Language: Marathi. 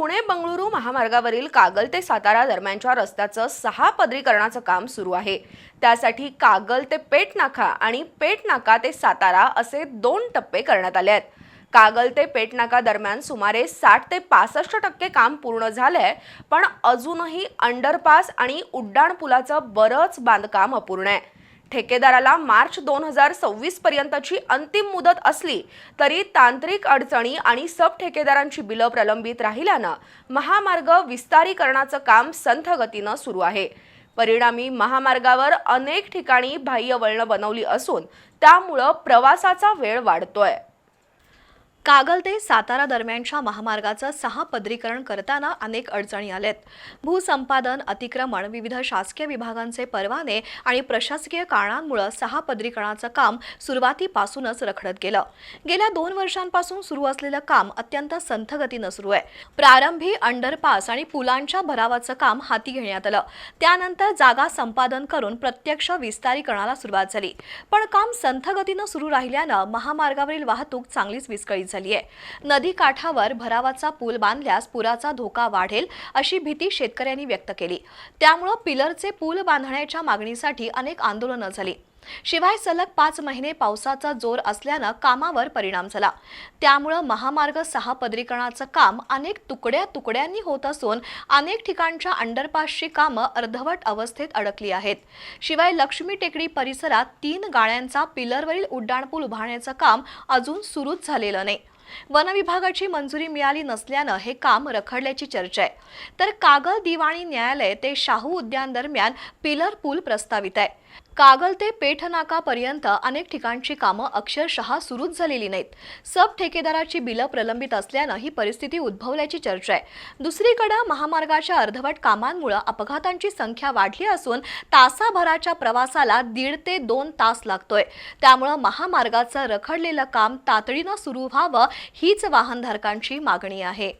पुणे बंगळुरू महामार्गावरील कागल ते सातारा दरम्यानच्या रस्त्याचं सहा पदरीकरणाचं काम सुरू आहे. त्यासाठी कागल ते पेटनाका आणि पेटनाका ते सातारा असे दोन टप्पे करण्यात आले आहेत. कागल ते पेटनाका दरम्यान सुमारे साठ ते पासष्ट टक्के काम पूर्ण झालंय पण अजूनही अंडरपास आणि उड्डाणपुलाचं बरंच बांधकाम अपूर्ण आहे. ठेकेदाराला मार्च दोन हजार सव्वीस पर्यंतची अंतिम मुदत असली तरी तांत्रिक अडचणी आणि सब ठेकेदारांची बिलं प्रलंबित राहिल्यानं महामार्ग विस्तारीकरणाचं काम संथ गतीनं सुरू आहे. परिणामी महामार्गावर अनेक ठिकाणी बाह्य वळणं बनवली असून त्यामुळं प्रवासाचा वेळ वाढतोय. कागल ते सातारा दरम्यानच्या महामार्गाचं सहा पदरीकरण करताना अनेक अडचणी आल्यात भूसंपादन अतिक्रमण विविध शासकीय विभागांचे परवाने आणि प्रशासकीय कारणांमुळे सहा पदरीकरणाचं काम सुरुवातीपासूनच रखडत गेलं. गेल्या दोन वर्षांपासून सुरू असलेलं काम अत्यंत संथगतीनं सुरू आहे. प्रारंभी अंडरपास आणि पुलांच्या भरावाचं काम हाती घेण्यात आलं. त्यानंतर जागा संपादन करून प्रत्यक्ष विस्तारीकरणाला सुरुवात झाली. पण काम संथगतीनं सुरू राहिल्यानं महामार्गावरील वाहतूक चांगलीच विस्कळीत झाली. आहे. नदी काठावर भरावाचा पूल बांधल्यास पुराचा धोका वाढेल अशी भीती शेतकऱ्यांनी व्यक्त केली. त्यामुळं पिलरचे पूल बांधण्याच्या मागणीसाठी अनेक आंदोलनं झाली. शिवाय सलग पाच महिने पावसाचा जोर असल्यानं कामावर परिणाम झाला. त्यामुळं महामार्ग सहा पदरीकरणाचं काम अनेक तुकड्या तुकड्यांनी होत असून अनेक ठिकाणच्या अंडरपासची कामं अर्धवट अवस्थेत अडकली आहेत. शिवाय लक्ष्मी टेकडी परिसरात तीन गाळ्यांचा पिलरवरील उड्डाणपूल उभारण्याचं काम अजून सुरूच झालेलं नाही. वन विभागाची मंजुरी मिळाली नसल्यानं हे काम रखडल्याची चर्चा आहे. तर कागल दिवाणी न्यायालय ते शाहू उद्यान दरम्यान पिलर पूल प्रस्तावित आहे. कागल ते पेठनाकापर्यंत अनेक ठिकाणची कामं अक्षरशः सुरूच झालेली नाहीत. सब ठेकेदाराची बिलं प्रलंबित असल्यानं ही परिस्थिती उद्भवल्याची चर्चा आहे. दुसरीकडे महामार्गाच्या अर्धवट कामांमुळे अपघातांची संख्या वाढली असून तासाभराच्या प्रवासाला दीड ते दोन तास लागतोय. त्यामुळं महामार्गाचं रखडलेलं काम तातडीनं सुरू व्हावं हीच वाहनधारकांची मागणी आहे.